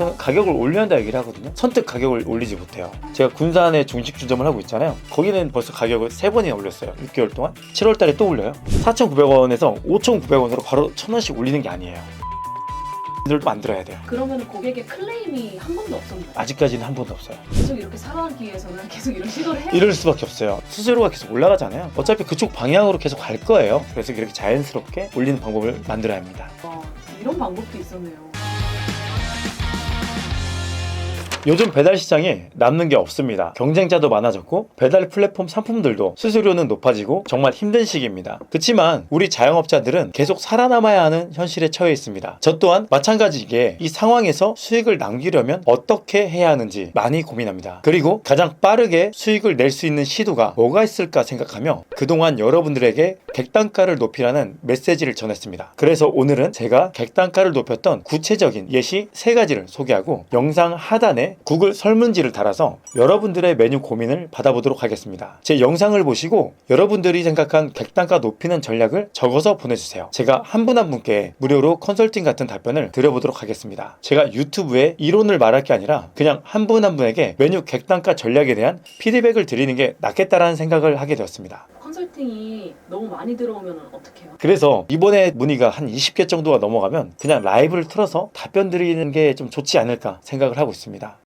저는 가격을 올려야 한다 얘기를 하거든요. 선뜻 가격을 올리지 못해요. 제가 군산에 중식 주점을 하고 있잖아요. 거기는 벌써 가격을 세 번이나 올렸어요. 6개월 동안. 7월 달에 또 올려요. 4,900원에서 5,900원으로 바로 1,000원씩 올리는 게 아니에요. 들도 만들어야 돼요. 그러면 고객의 클레임이 한 번도 없었나요? 아직까지는 한 번도 없어요. 계속 이렇게 살아남기 위해서는 계속 이런 시도를 해야 이럴 수밖에 없어요. 수수료가 계속 올라가잖아요. 어차피 그쪽 방향으로 계속 갈 거예요. 그래서 이렇게 자연스럽게 올리는 방법을 만들어야 합니다. 와, 이런 방법도 있었네요. 요즘 배달 시장에 남는 게 없습니다. 경쟁자도 많아졌고 배달 플랫폼 상품들도 수수료는 높아지고 정말 힘든 시기입니다. 그렇지만 우리 자영업자들은 계속 살아남아야 하는 현실에 처해 있습니다. 저 또한 마찬가지게 이 상황에서 수익을 남기려면 어떻게 해야 하는지 많이 고민합니다. 그리고 가장 빠르게 수익을 낼 수 있는 시도가 뭐가 있을까 생각하며 그동안 여러분들에게 객단가를 높이라는 메시지를 전했습니다. 그래서 오늘은 제가 객단가를 높였던 구체적인 예시 세 가지를 소개하고 영상 하단에 구글 설문지를 달아서 여러분들의 메뉴 고민을 받아보도록 하겠습니다. 제 영상을 보시고 여러분들이 생각한 객단가 높이는 전략을 적어서 보내주세요. 제가 한 분 한 분께 무료로 컨설팅 같은 답변을 드려보도록 하겠습니다. 제가 유튜브에 이론을 말할 게 아니라 그냥 한 분한 분에게 메뉴 객단가 전략에 대한 피드백을 드리는 게 낫겠다라는 생각을 하게 되었습니다. 컨설팅이 너무 많이 들어오면 어떻게 해요? 그래서 이번에 문의가 한 20개 정도가 넘어가면 그냥 라이브를 틀어서 답변 드리는 게 좀 좋지 않을까 생각을 하고 있습니다.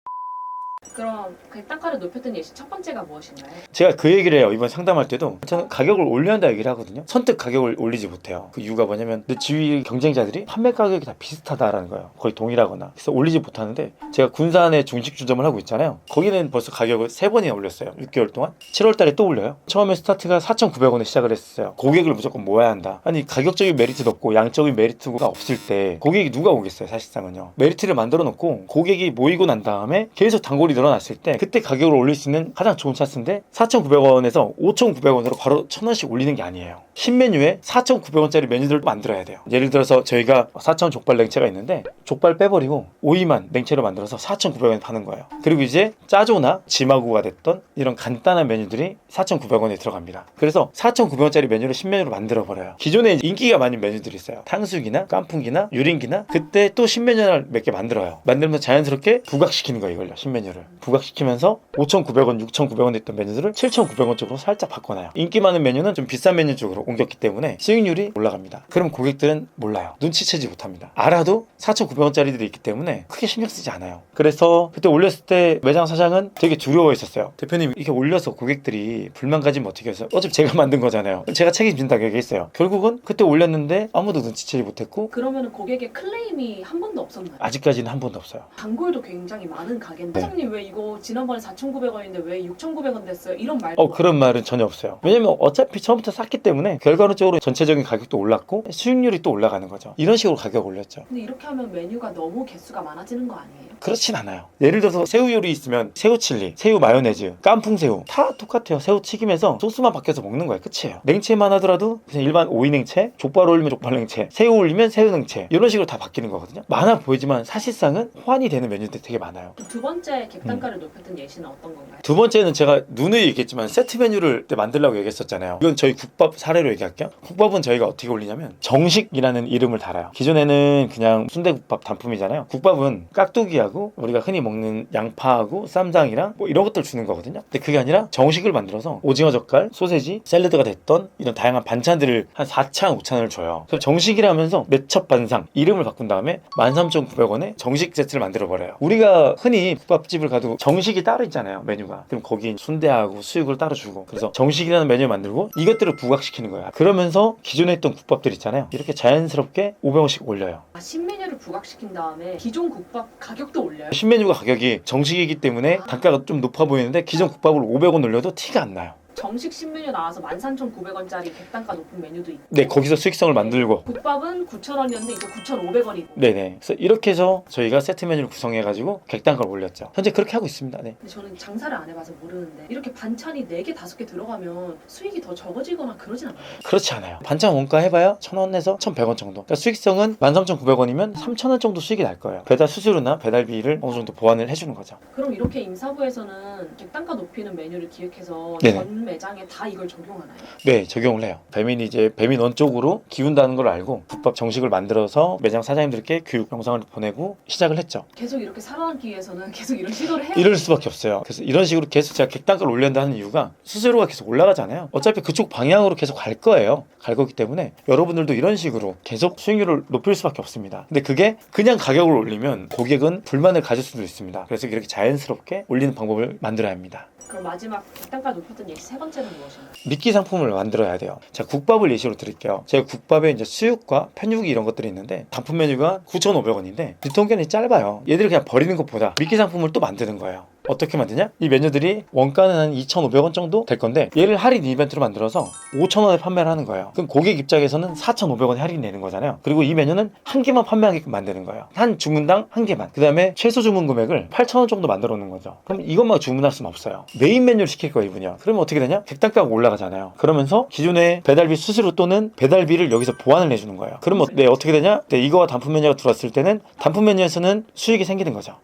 그럼 그 단가를 높였던 예시 첫 번째가 무엇인가요? 제가 그 얘기를 해요. 이번 상담할 때도 저는 가격을 올려야 한다 얘기를 하거든요. 선뜻 가격을 올리지 못해요. 그 이유가 뭐냐면 내 주위 경쟁자들이 판매 가격이 다 비슷하다라는 거예요. 거의 동일하거나. 그래서 올리지 못하는데 제가 군산에 중식 주점을 하고 있잖아요. 거기는 벌써 가격을 세 번이나 올렸어요. 6개월 동안. 7월 달에 또 올려요. 처음에 스타트가 4,900원에 시작을 했어요. 고객을 무조건 모아야 한다. 아니 가격적인 메리트도 없고 양적인 메리트가 없을 때 고객이 누가 오겠어요. 사실상은요. 메리트를 만들어 놓고 고객이 모이고 난 다음에 계속 단골이 늘어났을 때 그때 가격을 올릴 수 있는 가장 좋은 찬스인데 4,900원에서 5,900원으로 바로 1,000원씩 올리는 게 아니에요. 신메뉴에 4,900원짜리 메뉴들도 만들어야 돼요. 예를 들어서 저희가 4,000 족발 냉채가 있는데 족발 빼버리고 오이만 냉채로 만들어서 4,900원에 파는 거예요. 그리고 이제 짜조나 지마구가 됐던 이런 간단한 메뉴들이 4,900원에 들어갑니다. 그래서 4,900원짜리 메뉴를 신메뉴로 만들어 버려요. 기존에 인기가 많은 메뉴들이 있어요. 탕수육이나 깐풍기나 유린기나 그때 또 신메뉴를 몇 개 만들어요. 만들면서 자연스럽게 부각시키는 거예요, 이걸요. 신메뉴를. 부각시키면서 5,900원, 6,900원 됐던 메뉴들을 7,900원 쪽으로 살짝 바꿔놔요. 인기 많은 메뉴는 좀 비싼 메뉴 쪽으로 옮겼기 때문에 수익률이 올라갑니다. 그럼 고객들은 몰라요. 눈치채지 못합니다. 알아도 4,900원짜리들이 있기 때문에 크게 신경 쓰지 않아요. 그래서 그때 올렸을 때 매장 사장은 되게 두려워했었어요. 대표님 이렇게 올려서 고객들이 불만 가지면 어떻게 해서 어차피 제가 만든 거잖아요. 제가 책임진다고 얘기했어요. 결국은 그때 올렸는데 아무도 눈치채지 못했고 그러면 고객의 클레임이 한 번도 없었나요? 아직까지는 한 번도 없어요. 단골도 굉장히 많은 가게인데 네. 사장님 왜 이거 지난번에 4,900원인데 왜 6,900원 됐어요? 이런 말도 어 그런 말은 전혀 없어요. 왜냐면 어차피 처음부터 쌌기 때문에 결과론적으로 전체적인 가격도 올랐고 수익률이 또 올라가는 거죠. 이런 식으로 가격 올렸죠. 근데 이렇게 하면 메뉴가 너무 개수가 많아지는 거 아니에요? 그렇진 않아요. 예를 들어서 새우 요리 있으면 새우 칠리, 새우 마요네즈, 깐풍 새우 다 똑같아요. 새우 튀김에서 소스만 바뀌어서 먹는 거예요. 끝이에요. 냉채만 하더라도 그냥 일반 오이 냉채, 족발 올리면 족발 냉채, 새우 올리면 새우 냉채 이런 식으로 다 바뀌는 거거든요. 많아 보이지만 사실상은 호환이 되는 메뉴들이 되게 많아요. 두 번째 단가를 높였던 예시는 어떤 건가요? 두 번째는 제가 누누이 얘기했지만 세트 메뉴를 만들려고 얘기했었잖아요. 이건 저희 국밥 사례로 얘기할게요. 국밥은 저희가 어떻게 올리냐면 정식이라는 이름을 달아요. 기존에는 그냥 순대국밥 단품이잖아요. 국밥은 깍두기하고 우리가 흔히 먹는 양파하고 쌈장이랑 뭐 이런 것들 주는 거거든요. 근데 그게 아니라 정식을 만들어서 오징어 젓갈, 소세지, 샐러드가 됐던 이런 다양한 반찬들을 한 4찬, 5찬을 줘요. 그래서 정식이라면서 매첩 반상 이름을 바꾼 다음에 13,900원에 정식 세트를 만들어 버려요. 우리가 흔히 국밥집을 가도 정식이 따로 있잖아요. 메뉴가. 그럼 거기 순대하고 수육을 따로 주고 그래서 정식이라는 메뉴를 만들고 이것들을 부각시키는 거야. 그러면서 기존에 있던 국밥들 있잖아요. 이렇게 자연스럽게 500원씩 올려요. 아, 신메뉴를 부각시킨 다음에 기존 국밥 가격도 올려요? 신메뉴가 가격이 정식이기 때문에 단가가 좀 높아 보이는데 기존 국밥을 500원 올려도 티가 안 나요. 정식 신메뉴 나와서 13,900원짜리 객단가 높은 메뉴도 있고 네, 거기서 수익성을 만들고 국밥은 9,000원이었는데 이거 9,500원이고 네네. 그래서 이렇게 해서 저희가 세트 메뉴를 구성해가지고 객단가를 올렸죠. 현재 그렇게 하고 있습니다. 네. 근데 저는 장사를 안 해봐서 모르는데 이렇게 반찬이 4개, 5개 들어가면 수익이 더 적어지거나 그러진 않아요? 그렇지 않아요. 반찬 원가 해봐야 1,000원에서 1,100원 정도. 그러니까 수익성은 13,900원이면 3,000원 정도 수익이 날 거예요. 배달 수수료나 배달비를 어느 정도 보완을 해주는 거죠. 그럼 이렇게 임사부에서는 객단가 높이는 메뉴를 기획해서 네네. 전 매장에 다 이걸 적용하나요? 네, 적용을 해요. 배민이 이제 배민 원 쪽으로 기운다는 걸 알고 국밥 정식을 만들어서 매장 사장님들께 교육 영상을 보내고 시작을 했죠. 계속 이렇게 살아남기 위해서는 계속 이런 시도를 해야 이럴 수밖에 없어요. 그래서 이런 식으로 계속 제가 객단가를 올린다 하는 이유가 수수료가 계속 올라가잖아요. 어차피 그쪽 방향으로 계속 갈 거예요. 갈 거기 때문에 여러분들도 이런 식으로 계속 수익률을 높일 수밖에 없습니다. 근데 그게 그냥 가격을 올리면 고객은 불만을 가질 수도 있습니다. 그래서 이렇게 자연스럽게 올리는 방법을 만들어야 합니다. 그럼 마지막 단가 높였던 예시 세 번째는 무엇인가요? 미끼 상품을 만들어야 돼요. 자, 국밥을 예시로 드릴게요. 제가 국밥에 이제 수육과 편육이 이런 것들이 있는데 단품 메뉴가 9,500원인데 유통기한이 짧아요. 얘들을 그냥 버리는 것보다 미끼 상품을 또 만드는 거예요. 어떻게 만드냐? 이 메뉴들이 원가는 한 2,500원 정도 될 건데 얘를 할인 이벤트로 만들어서 5,000원에 판매를 하는 거예요. 그럼 고객 입장에서는 4,500원 할인 내는 거잖아요. 그리고 이 메뉴는 한 개만 판매하게끔 만드는 거예요. 한 주문당 한 개만. 그 다음에 최소 주문 금액을 8,000원 정도 만들어 놓는 거죠. 그럼 이것만 주문할 수는 없어요. 메인 메뉴를 시킬 거예요, 이분이요. 그러면 어떻게 되냐? 객단가가 올라가잖아요. 그러면서 기존의 배달비 수수료 또는 배달비를 여기서 보완을 해주는 거예요. 어- 네, 어떻게 되냐? 네, 이거와 단품 메뉴가 들어왔을 때는 단품 메뉴에서는 수익이 생기는 거죠.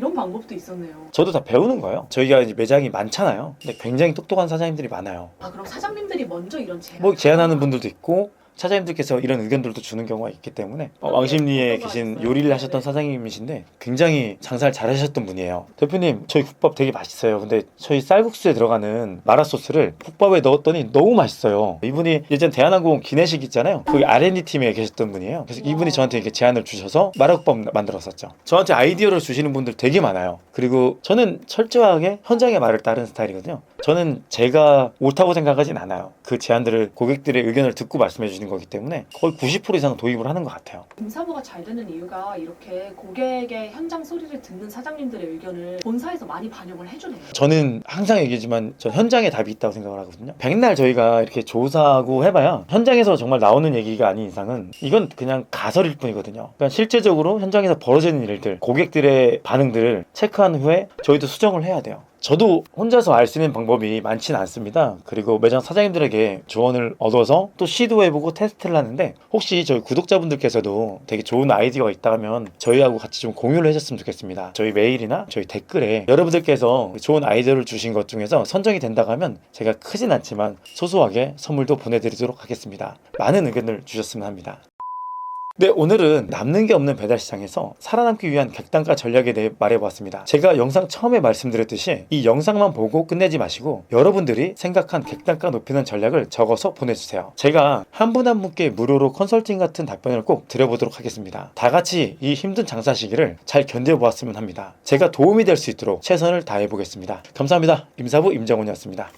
어, 이런 방법도 있었네요. 저도 다 배우는 거예요. 저희가 이제 매장이 많잖아요. 근데 굉장히 똑똑한 사장님들이 많아요. 아 그럼 사장님들이 먼저 이런 제안 뭐 제안하는 분들도 있고 사장님들께서 이런 의견들도 주는 경우가 있기 때문에 어, 왕십리에 계신 요리를 하셨던 사장님이신데 굉장히 장사를 잘하셨던 분이에요. 대표님 저희 국밥 되게 맛있어요. 근데 저희 쌀국수에 들어가는 마라 소스를 국밥에 넣었더니 너무 맛있어요. 이분이 예전 대한항공 기내식 있잖아요. 거기 R&D 팀에 계셨던 분이에요. 그래서 이분이 저한테 이렇게 제안을 주셔서 마라국밥 만들었었죠. 저한테 아이디어를 주시는 분들 되게 많아요. 그리고 저는 철저하게 현장의 말을 따르는 스타일이거든요. 저는 제가 옳다고 생각하진 않아요. 그 제안들을 고객들의 의견을 듣고 말씀해 주시는 거기 때문에 거의 90% 이상 도입을 하는 것 같아요. 임사부가 잘 되는 이유가 이렇게 고객의 현장 소리를 듣는 사장님들의 의견을 본사에서 많이 반영을 해주네요. 저는 항상 얘기하지만 전 현장에 답이 있다고 생각을 하거든요. 백날 저희가 이렇게 조사하고 해봐야 현장에서 정말 나오는 얘기가 아닌 이상은 이건 그냥 가설일 뿐이거든요. 그러니까 실제적으로 현장에서 벌어지는 일들, 고객들의 반응들을 체크한 후에 저희도 수정을 해야 돼요. 저도 혼자서 알 수 있는 방법이 많지는 않습니다. 그리고 매장 사장님들에게 조언을 얻어서 또 시도해보고 테스트를 하는데 혹시 저희 구독자분들께서도 되게 좋은 아이디어가 있다면 저희하고 같이 좀 공유를 해줬으면 좋겠습니다. 저희 메일이나 저희 댓글에 여러분들께서 좋은 아이디어를 주신 것 중에서 선정이 된다고 하면 제가 크진 않지만 소소하게 선물도 보내드리도록 하겠습니다. 많은 의견을 주셨으면 합니다. 네, 오늘은 남는 게 없는 배달 시장에서 살아남기 위한 객단가 전략에 대해 말해보았습니다. 제가 영상 처음에 말씀드렸듯이 이 영상만 보고 끝내지 마시고 여러분들이 생각한 객단가 높이는 전략을 적어서 보내주세요. 제가 한 분한 분께 무료로 컨설팅 같은 답변을 꼭 드려보도록 하겠습니다. 다 같이 이 힘든 장사 시기를 잘 견뎌보았으면 합니다. 제가 도움이 될 수 있도록 최선을 다해보겠습니다. 감사합니다. 임사부 임정훈이었습니다.